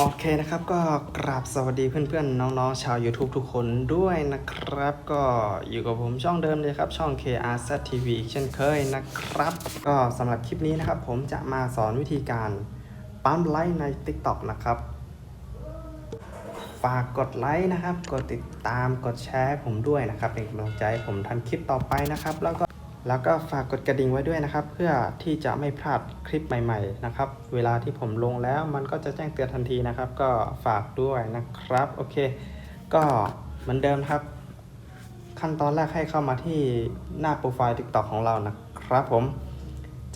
โอเคนะครับก็กราบสวัสดีเพื่อนๆ น้องๆ ชาว YouTube ทุกคนด้วยนะครับ ก็อยู่กับผมช่องเดิมเลยครับ ช่อง KRZ TV อีกเช่นเคยนะครับ ก็สำหรับคลิปนี้นะครับ ผมจะมาสอนวิธีการปั๊มไลค์ใน TikTok นะครับ ฝากกดไลค์นะครับ กดติดตามกดแชร์ผมด้วยนะครับ เป็นกำลังใจผมทำคลิปต่อไปนะครับ แล้วก็ แล้วก็ฝากกดกระดิ่งไว้ด้วยนะครับ เพื่อที่จะไม่พลาดคลิปใหม่ๆนะครับ เวลาที่ผมลงแล้วมันก็จะแจ้งเตือนทันทีนะครับ ก็ฝากด้วยนะครับ โอเค ก็เหมือนเดิมครับ ขั้นตอนแรกให้เข้ามาที่หน้าโปรไฟล์ TikTok ของเรานะครับผม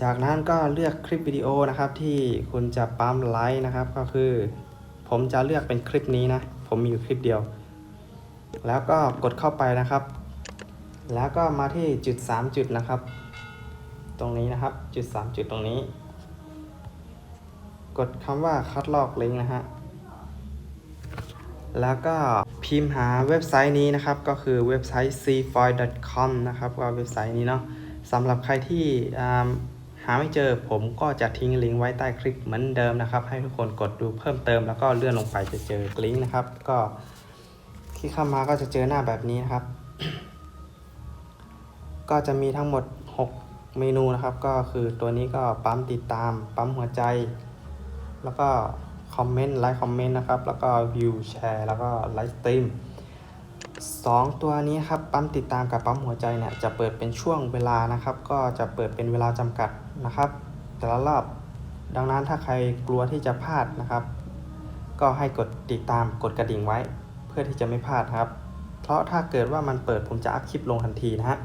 จากนั้นก็เลือกคลิปวิดีโอนะครับที่คุณจะปั๊มไลค์นะครับ ก็คือ ผมจะเลือกเป็นคลิปนี้นะ ผมมีอยู่คลิปเดียว แล้วก็กดเข้าไปนะครับ แล้วก็มาที่จุด 3 จุดนะครับ ตรงนี้นะครับจุด 3 จุดตรงนี้ กดคำว่าคัดลอกลิงก์นะฮะแล้วก็พิมพ์หาเว็บไซต์นี้นะครับ ก็คือเว็บไซต์ c f o i com นะครับก็เว็บไซต์นี้เนาะสำหรับใครที่หาไม่เจอผมก็จะทิ้งลิงก์ไว้ใต้คลิปเหมือนเดิมนะครับ ให้ทุกคนกดดูเพิ่มเติมแล้วก็เลื่อนลงไปจะเจอลิงก์นะครับ ก็คลิกเข้ามาก็จะเจอหน้าแบบนี้นะครับ ก็จะมีทั้งหมด 6 เมนูนะครับ ก็คือตัวนี้ก็ปั๊มติดตาม ปั๊มหัวใจ แล้วก็คอมเมนต์ไลค์คอมเมนต์นะครับ แล้วก็วิวแชร์แล้วก็ไลฟ์สตรีมสองตัวนี้ครับปั๊มติดตามกับปั๊มหัวใจเนี่ยจะเปิดเป็นช่วงเวลานะครับ ก็จะเปิดเป็นเวลาจำกัดนะครับ แต่ละรอบดังนั้นถ้าใครกลัวที่จะพลาดนะครับ ก็ให้กดติดตามกดกระดิ่งไว้ เพื่อที่จะไม่พลาดครับ เพราะถ้าเกิดว่ามันเปิดผมจะอัพคลิปลงทันทีนะฮะ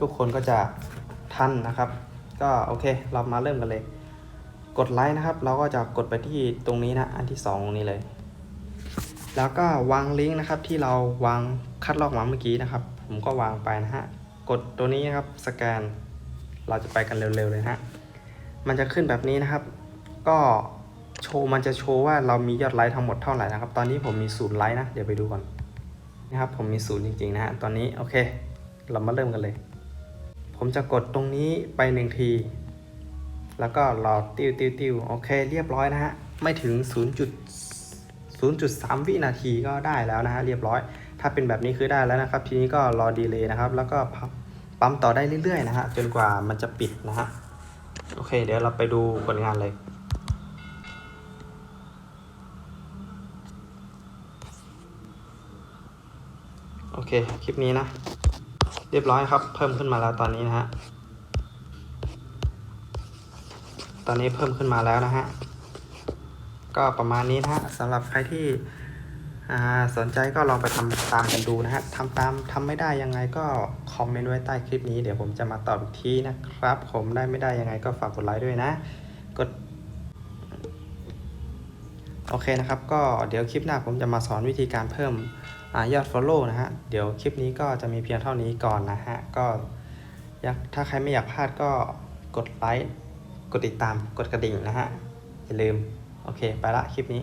ทุกคนก็จะทันนะครับ ก็โอเค เรามาเริ่มกันเลย กดไลค์นะครับ เราก็จะกดไปที่ตรงนี้นะ อันที่2ตรงนี้เลย แล้วก็วางลิงก์นะครับที่เราวางคัดลอกมาเมื่อกี้นะครับ ผมก็วางไปนะฮะ กดตัวนี้นะครับ สแกน เราจะไปกันเร็วๆเลยนะฮะ มันจะขึ้นแบบนี้นะครับ ก็โชว์มันจะโชว์ว่าเรามียอดไลค์ทั้งหมดเท่าไหร่นะครับ ตอนนี้ผมมีศูนย์ไลค์นะ เดี๋ยวไปดูก่อนนะครับ ผมมีศูนย์จริงๆนะฮะ ตอนนี้โอเค เรามาเริ่มกันเลย ผมจะกดตรงนี้ไปหนึ่งที แล้วก็รอติวติวติวโอเคเรียบร้อยนะฮะ ไม่ถึง 0.0.3 วินาทีก็ได้แล้วนะฮะเรียบร้อย ถ้าเป็นแบบนี้คือได้แล้วนะครับ ทีนี้ก็รอดีเลย์นะครับ แล้วก็ปั๊มต่อได้เรื่อยๆนะฮะจนกว่ามันจะปิดนะฮะโอเค เดี๋ยวเราไปดูผลงานเลยโอเค คลิปนี้นะ เรียบร้อยครับ เพิ่มขึ้นมาแล้วตอนนี้นะฮะ ตอนนี้เพิ่มขึ้นมาแล้วนะฮะ ก็ประมาณนี้นะฮะสำหรับใครที่สนใจก็ลองไปทำตามกันดูนะฮะทำตามทำไม่ได้ยังไงก็คอมเมนต์ไว้ใต้คลิปนี้เดี๋ยวผมจะมาตอบอีกทีนะครับ ผมได้ไม่ได้ยังไงก็ฝากกดไลค์ด้วยนะ กด โอเคนะครับก็เดี๋ยวคลิปหน้าผมจะมาสอนวิธีการเพิ่มอยอด Follow นะฮะ เดี๋ยวคลิปนี้ก็จะมีเพียงเท่านี้ก่อนนะฮะ ก็ถ้าใครไม่อยากพลาดก็กดไลค์ กดติดตาม กดกระดิ่งนะฮะ อย่าลืม โอเค ไปละคลิปนี้